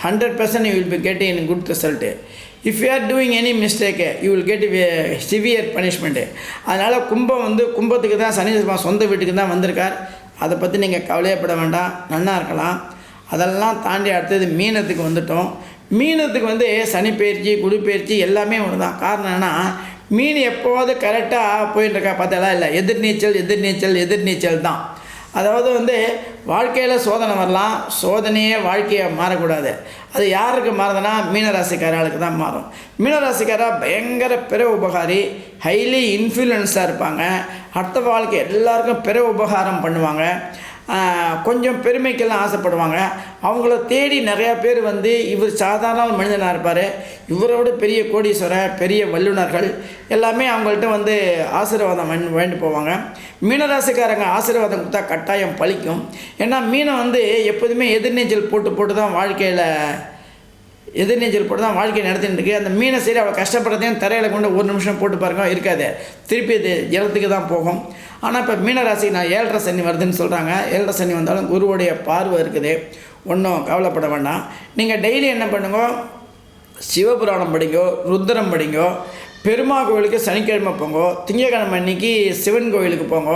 hundred percent you will be get in good result if you are doing any mistake you will get severe punishment அதனால் கும்பம் வந்து கும்பத்துக்கு தான் சனி சொந்த வீட்டுக்கு தான் வந்திருக்கார். அதை பற்றி நீங்கள் கவலையப்பட வேண்டாம். நன்னா இருக்கலாம். அதெல்லாம் தாண்டி அடுத்தது மீனத்துக்கு வந்துட்டோம். மீனத்துக்கு வந்து சனி பயிற்சி குடி பயிற்சி எல்லாமே ஒன்று தான் காரணம் என்னன்னா மீன் எப்போவாவது கரெக்டாக போயின்னு இருக்கா இல்லை எதிர்நீச்சல் எதிர்நீச்சல் எதிர்நீச்சல் தான். அதாவது வந்து வாழ்க்கையில் சோதனை வரலாம். சோதனையே வாழ்க்கையை மாறக்கூடாது. அது யாருக்கு மாறுதுன்னா மீனராசிக்காரர்களுக்கு தான் மாறும். மீனராசிக்காராக பயங்கர பிற உபகாரி ஹைலி இன்ஃப்ளூயன்ஸாக இருப்பாங்க. அடுத்த வாழ்க்கை எல்லாருக்கும் பிற உபகாரம் பண்ணுவாங்க. கொஞ்சம் பெருமைக்கெல்லாம் ஆசைப்படுவாங்க. அவங்கள தேடி நிறையா பேர் வந்து இவர் சாதாரண மனிதனாக இருப்பார். இவரோட பெரிய கோடீஸ்வரர் பெரிய வல்லுநர்கள் எல்லாமே அவங்கள்ட்ட வந்து ஆசீர்வாதம் வேண்டு போவாங்க. மீனராசிக்காரங்க ஆசீர்வாதம் கொடுத்தா கட்டாயம் பழிக்கும். ஏன்னா மீனை வந்து எப்போதுமே எதிர்நீச்சல் போட்டு போட்டு தான் வாழ்க்கையில் எதிர்நீச்சல் போட்டு தான் வாழ்க்கை நடத்தின்னு இருக்கு. அந்த மீனை சரி அவ்வளோ கஷ்டப்படுறதையும் தரையில் கொண்டு ஒரு நிமிஷம் போட்டு பாருங்க இருக்காது. திருப்பி அது ஜலத்துக்கு தான் போகும். ஆனால் இப்போ மீனராசி நான் ஏழரை சனி வருதுன்னு சொல்கிறாங்க ஏழரை சனி வந்தாலும் குருவுடைய பார்வை இருக்குது. ஒன்றும் கவலைப்பட வேண்டாம். நீங்கள் டெய்லி என்ன பண்ணுங்க? சிவபுராணம் படிங்கோ ருத்ரம் படிங்கோ பெருமா கோவிலுக்கு சனிக்கிழமை போங்க திங்கக்கிழமை அன்னைக்கு சிவன் கோவிலுக்கு போங்க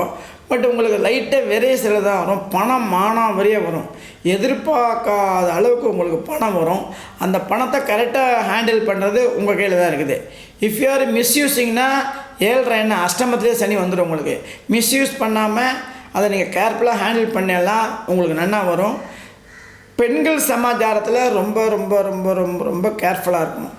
பட் உங்களுக்கு லைட்டாக விரைய சில தான் வரும். பணம் மானம் வரையே வரும். எதிர்பார்க்காத அளவுக்கு உங்களுக்கு பணம் வரும். அந்த பணத்தை கரெக்டாக ஹேண்டில் பண்ணுறது உங்கள் கையில் தான் இருக்குது. இஃப் யூ ஆர் மிஸ்யூஸிங்னா ஏழ்ரை என்ன? அஷ்டமத்திலே சனி வந்துடும் உங்களுக்கு. மிஸ்யூஸ் பண்ணாமல் அதை நீங்கள் கேர்ஃபுல்லாக ஹேண்டில் பண்ணலாம் உங்களுக்கு நன்னா வரும். பெண்கள் சமாச்சாரத்தில் ரொம்ப ரொம்ப ரொம்ப ரொம்ப ரொம்ப கேர்ஃபுல்லாக இருக்கணும்.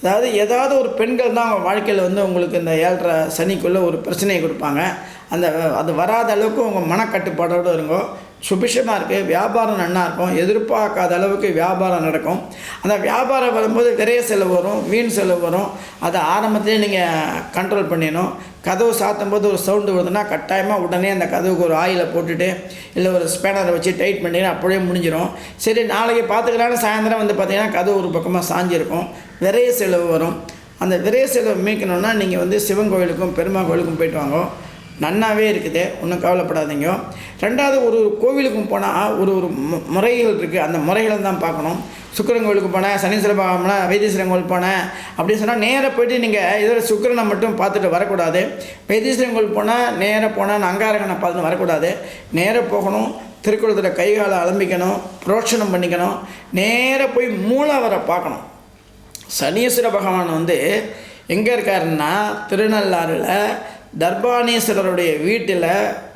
அதாவது ஏதாவது ஒரு பெண்கள் தான் அவங்க வாழ்க்கையில் வந்து உங்களுக்கு இந்த ஏழரை சனிக்குள்ளே ஒரு பிரச்சனையை கொடுப்பாங்க. அந்த அது வராத அளவுக்கு உங்கள் மனக்கட்டுப்பாடோடு இருங்கோ. சுபிஷமாக இருக்குது வியாபாரம் நல்லா இருக்கும் எதிர்பார்க்காத அளவுக்கு வியாபாரம் நடக்கும். அந்த வியாபாரம் வரும்போது விரைய செலவு வரும் வீண் செலவு வரும். அதை ஆரம்பத்திலே நீங்கள் கண்ட்ரோல் பண்ணிடணும். கதவு சாத்தும் போது ஒரு சவுண்டு வருதுன்னா கட்டாயமாக உடனே அந்த கதவுக்கு ஒரு ஆயிலை போட்டுட்டு இல்லை ஒரு ஸ்பேனரை வச்சு டைட் பண்ணிங்கன்னா அப்படியே முடிஞ்சிடும் சரி நாளைக்கு பார்த்துக்கலான்னு சாயந்தரம் வந்து பார்த்திங்கன்னா கதவு ஒரு பக்கமாக சாஞ்சிருக்கும். விரைய செலவு வரும். அந்த விரைய செலவு மீட்கணுன்னா நீங்கள் வந்து சிவன் கோயிலுக்கும் பெருமா கோயிலுக்கும் போயிட்டு வாங்க. நன்னாவே இருக்குது ஒன்றும் கவலைப்படாதீங்க. ரெண்டாவது ஒரு ஒரு கோவிலுக்கும் போனால் ஒரு ஒரு முறைகள் இருக்குது அந்த முறைகளை தான் பார்க்கணும். சுக்கிரன் கோவிலுக்கு போனேன் சனீஸ்வர பகவான் வைத்தீஸ்வரன் கோவில் போனேன் அப்படின்னு சொன்னால் நேராக போயிட்டு நீங்கள் இதில் சுக்கிரனை மட்டும் பார்த்துட்டு வரக்கூடாது. வைத்தீஸ்வரன் கோவில் போனால் நேராக போனால் அங்காரகனை பார்த்துட்டு வரக்கூடாது. நேராக போகணும் திருக்குளத்தில் கைகாலை அலம்பிக்கணும் புரோட்சணம் பண்ணிக்கணும். நேராக போய் மூலாவரை பார்க்கணும். சனீஸ்வர பகவான் வந்து எங்கே இருக்காருன்னா திருநள்ளாறில் தர்பானீஸ்வரருடைய வீட்டில்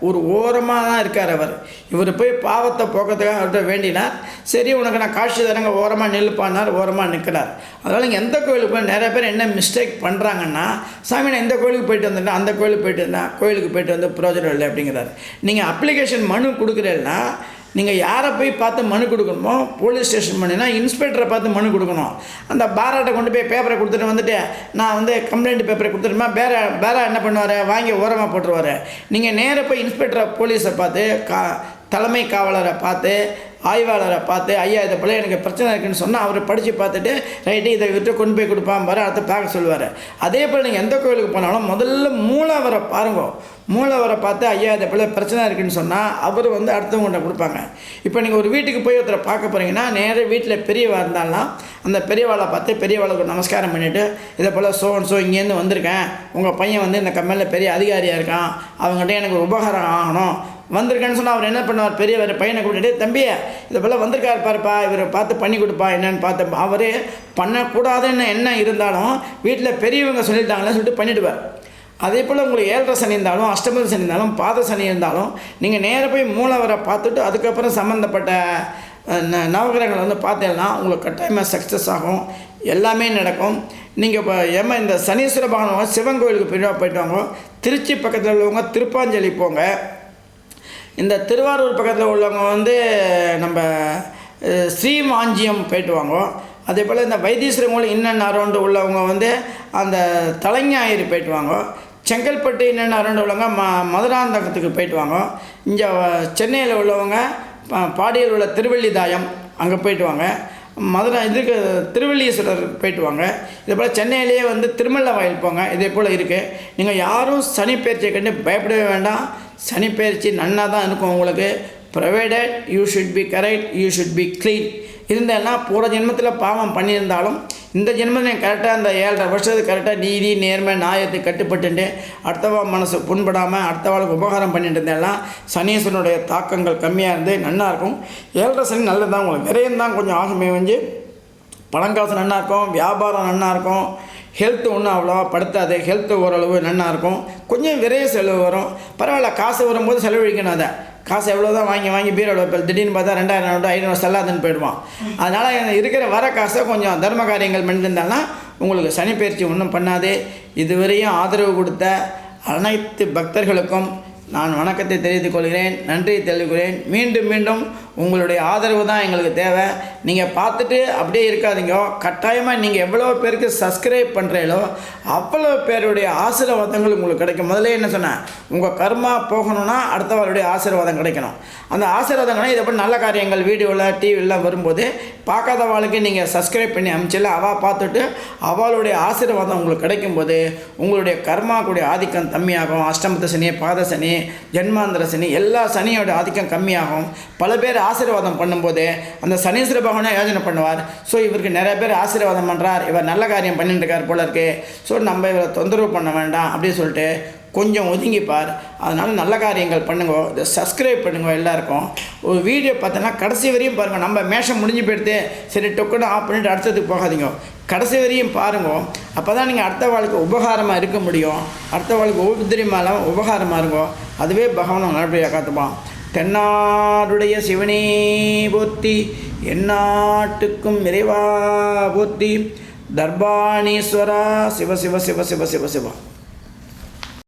ஒரு ஓரமாக தான் இருக்கார் அவர். இவர் போய் பாவத்தை போக்கிறதுக்காக அவர்கிட்ட வேண்டினார். சரி உனக்கு நான் காட்சி தரங்க ஓரமாக நில்லுப்பானார் ஓரமாக நிற்கிறார் அதனால் இங்கே எந்த கோயிலுக்கு போய் நிறைய பேர் என்ன மிஸ்டேக் பண்ணுறாங்கன்னா சாமி நான் இந்த கோயிலுக்கு போயிட்டு வந்துட்டேன் அந்த கோயிலுக்கு போயிட்டு வந்தேன் கோயிலுக்கு போயிட்டு வந்து பிரயோஜனம் இல்லை அப்படிங்கிறார். நீங்கள் அப்ளிகேஷன் மனு கொடுக்குறேன்னா நீங்கள் யாரை போய் பார்த்து மனு கொடுக்கணுமோ போலீஸ் ஸ்டேஷன் பண்ணினா இன்ஸ்பெக்டரை பார்த்து மனு கொடுக்கணும். அந்த பாராட்டை கொண்டு போய் பேப்பரை கொடுத்துட்டு வந்துட்டு நான் வந்து கம்ப்ளைண்ட் பேப்பரை கொடுத்துட்டுமா பேர பேரா என்ன பண்ணுவார்? வாங்கி ஓரமாக போட்டுருவார். நீங்கள் நேராக போய் இன்ஸ்பெக்டரை போலீஸை பார்த்து கா தலைமை காவலரை பார்த்து ஆய்வாளரை பார்த்து ஐயா இதை போல எனக்கு பிரச்சனை இருக்குன்னு சொன்னால் அவர் படித்து பார்த்துட்டு ரைட்டு இதை விட்டு கொண்டு போய் கொடுப்பான் பாரு அடுத்து பார்க்க சொல்லுவார். அதே போல் நீங்கள் எந்த கோயிலுக்கு போனாலும் முதல்ல மூலவரை பாருங்க. மூலவரை பார்த்து ஐயா இதை போல் பிரச்சனை இருக்குன்னு சொன்னால் அவர் வந்து அடுத்தவங்கள்ட்ட கொடுப்பாங்க. இப்போ நீங்கள் ஒரு வீட்டுக்கு போய் ஒருத்தரை பார்க்க போகிறீங்கன்னா நேராக வீட்டில் பெரியவா இருந்தாலும் அந்த பெரியவாளை பார்த்து பெரியவாளுக்கு நமஸ்காரம் பண்ணிவிட்டு இதை போல் சோன் சோ இங்கேருந்து வந்திருக்கேன். உங்கள் பையன் வந்து இந்த கம்பெனியில் பெரிய அதிகாரியாக இருக்கான். அவங்ககிட்ட எனக்கு ஒரு உபகாரம் ஆகணும். வந்திருக்கேன்னு சொன்னால் அவர் என்ன பண்ணுவார்? பெரியவர் பையனை கூப்பிட்டுட்டு தம்பியை இதை போல் வந்திருக்காரு பாருப்பா இவரை பார்த்து பண்ணி கொடுப்பா என்னன்னு பார்த்து அவர் பண்ணக்கூடாதுன்னு என்ன இருந்தாலும் வீட்டில் பெரியவங்க சொல்லிட்டாங்களே சொல்லிட்டு பண்ணிவிடுவார் அதே போல் உங்களுக்கு ஏழரை சனி இருந்தாலும் அஷ்டமதி சனி இருந்தாலும் பாத சனி இருந்தாலும் நீங்கள் நேராக போய் மூலவரை பார்த்துட்டு அதுக்கப்புறம் சம்மந்தப்பட்ட ந- நவகிரகங்களை வந்து பார்த்தீங்கன்னா உங்களுக்கு கட்டாயமாக சக்ஸஸ் ஆகும். எல்லாமே நடக்கும். நீங்கள் இப்போ ஏமா இந்த சனீஸ்வர பகவான் சிவன் கோயிலுக்கு பிரிவாக போயிட்டு வாங்க. திருச்சி பக்கத்தில் உள்ளவங்க திருப்பாஞ்சலி போங்க. இந்த திருவாரூர் பக்கத்தில் உள்ளவங்க வந்து நம்ம ஸ்ரீமாஞ்சியம் போயிட்டு வாங்க. அதே போல் இந்த வைத்தீஸ்வரன் கோயில் இன்னன் அரௌண்டு உள்ளவங்க வந்து அந்த தலைஞாயிறு போயிட்டு வாங்க. செங்கல்பட்டு என்னென்ன அரௌண்டு உள்ளவங்க ம மதுராந்தகத்துக்கு போயிட்டு வாங்க. இங்கே சென்னையில் உள்ளவங்க பா- பாடியில் உள்ள திருவள்ளிதாயம் அங்கே போயிட்டு வாங்க. மதுரை இதுக்கு திருவள்ளீஸ்வரர் போயிட்டு வாங்க. இதே போல் சென்னையிலேயே வந்து திருமல்ல வாயில் போங்க. இதே போல் இருக்குது நீங்கள் யாரும் சனி பயிற்சியை கண்டு பயப்படவே வேண்டாம். சனி பயிற்சி நன்னாக தான் இருக்கும் உங்களுக்கு. Provided you should be correct you should be clean இருந்தேன்னா போகிற ஜென்மத்தில் பாவம் பண்ணியிருந்தாலும் இந்த ஜென்மத்தில் கரெக்டாக அந்த ஏழரை வருஷத்துக்கு கரெக்டாக நீதி நேர்மை நியாயத்தை கட்டுப்பட்டுட்டு அடுத்தவா மனசு புண்படாமல் அடுத்தவாளுக்கு உபகாரம் பண்ணிட்டு இருந்தேன்னா சனீஸ்வரனுடைய தாக்கங்கள் கம்மியாக இருந்து நல்லா இருக்கும். ஏழரை சனி நல்லது தான் உங்களுக்கு. விரயம் தான் கொஞ்சம் ஆகுமே வந்து பணங்காசு நல்லா இருக்கும் வியாபாரம் நல்லாயிருக்கும் இருக்கும். ஹெல்த் ஒன்றும் அவ்வளோவா படுத்தாது. ஹெல்த் ஓரளவு நன்னாக இருக்கும். கொஞ்சம் விரைய செலவு வரும். பரவாயில்ல காசு வரும்போது செலவழிக்கணும் அதை. காசு எவ்வளோ தான் வாங்கி வாங்கி பீரோட வைப்பல் திடீர்னு பார்த்தா ரெண்டாயிரம் ரூபாய் ஐநூறு செல்லாதுன்னு போயிடுவான். அதனால் இருக்கிற வர காசை கொஞ்சம் தர்ம காரியங்கள் பண்ணியிருந்தாங்கன்னா உங்களுக்கு சனி பயிற்சி ஒன்றும் பண்ணாது. இதுவரையும் ஆதரவு கொடுத்த அனைத்து பக்தர்களுக்கும் நான் வணக்கத்தை தெரிவித்துக் கொள்கிறேன். நன்றி தெரிவிக்கிறேன் மீண்டும் மீண்டும் உங்களுடைய ஆதரவு தான் எங்களுக்கு தேவை. நீங்கள் பார்த்துட்டு அப்படியே இருக்காதீங்க. கட்டாயமாக நீங்கள் எவ்வளோ பேருக்கு சப்ஸ்கிரைப் பண்ணுறீங்களோ அவ்வளோ பேருடைய ஆசீர்வாதங்கள் உங்களுக்கு கிடைக்கும். முதல்ல என்ன சொன்னேன்? உங்கள் கர்மா போகணும்னா அடுத்தவருடைய ஆசீர்வாதம் கிடைக்கணும். அந்த ஆசீர்வாதங்களை இதை போல் நல்ல காரியங்கள்? வீடியோவில் டிவிலாம் வரும்போது பார்க்காதவாளுக்கு நீங்கள் சப்ஸ்கிரைப் பண்ணி அமிச்சில அவள் பார்த்துட்டு அவளுடைய ஆசீர்வாதம் உங்களுக்கு கிடைக்கும்போது உங்களுடைய கர்மா ஆதிக்கம் கம்மியாகும். அஷ்டமத்த சனி பாத சனி ஜென்மாந்திர சனி எல்லா சனியோட ஆதிக்கம் கம்மியாகும். பல பேர் ஆசீர்வாதம் பண்ணும்போது அந்த சனீஸ்வர பகவானே யோஜனை பண்ணுவார். ஸோ இவருக்கு நிறைய பேர் ஆசீர்வாதம் பண்ணுறார் இவர் நல்ல காரியம் பண்ணிட்டு இருக்கார் போல இருக்கு. ஸோ நம்ம இவரை தொந்தரவு பண்ண வேண்டாம் அப்படின்னு சொல்லிட்டு கொஞ்சம் ஒதுங்கிப்பார். அதனால் நல்ல காரியங்கள் பண்ணுங்க. இதை சப்ஸ்கிரைப் பண்ணுங்க எல்லாருக்கும். ஒரு வீடியோ பார்த்தோன்னா கடைசி வரையும் பாருங்கள் நம்ம மேஷம் முடிஞ்சு போயிடுத்து சரி டொக்குன்னு ஆஃப் பண்ணிட்டு அடுத்ததுக்கு போகாதீங்க. கடைசி வரையும் பாருங்க. அப்போ தான் நீங்கள் அடுத்த வாழ்க்கை உபகாரமாக இருக்க முடியும். அடுத்த வாழ்க்கை உபதிரியமாக இல்லாமல் உபகாரமாக இருக்கும். அதுவே பகவான் நல்லபடியாக காத்துப்பான். தென்னாடுடைய சிவனே போத்தி எந்நாட்டுக்கும் இறைவா போத்தி தர்பாணீஸ்வரா சிவ சிவ சிவ சிவ சிவ சிவா.